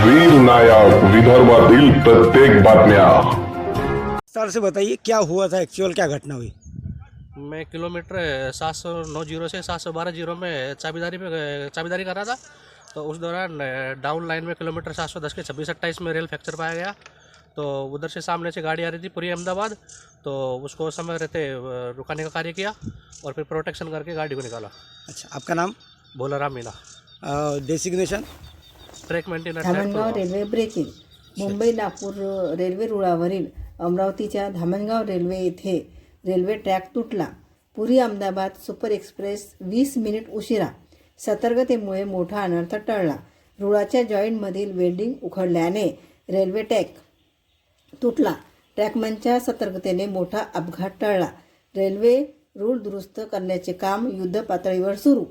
लोकनायक विदर्भातील प्रत्येक बातम्या। विस्तार से बताइए क्या हुआ था? एक्चुअल क्या घटना हुई? मैं किलोमीटर सात सौ नौ ज़ीरो से सात सौ बारह ज़ीरो में चाबीदारी में चाबीदारी कर रहा था। तो उस दौरान डाउन लाइन में किलोमीटर सात सौ दस के छब्बीस अट्ठाईस में रेल फ्रैक्चर पाया गया। तो उधर से सामने से गाड़ी आ रही थी पूरी अहमदाबाद। तो उसको उस समय रहते रुकाने का कार्य किया और फिर प्रोटेक्शन करके गाड़ी को निकाला। अच्छा आपका नाम? Bhola Ram Meena designation Dhamangaon railway breaking Mumbai Nagpur railway रुळावरील अमरावतीच्या धामणगाव रेल्वे येथे रेल्वे ट्रॅक तुटला. पुरी अहमदाबाद सुपर एक्सप्रेस वीस मिनिट उशिरा. सतर्कतेमुळे मोठा अनर्थ टळला. रुळाच्या जॉईंटमधील वेल्डिंग उखडल्याने रेल्वे ट्रॅक तुटला. ट्रॅकमनच्या सतर्कतेने मोठा अपघात टळला. रेल्वे रूळ दुरुस्त करण्याचे काम युद्ध पातळीवर सुरू.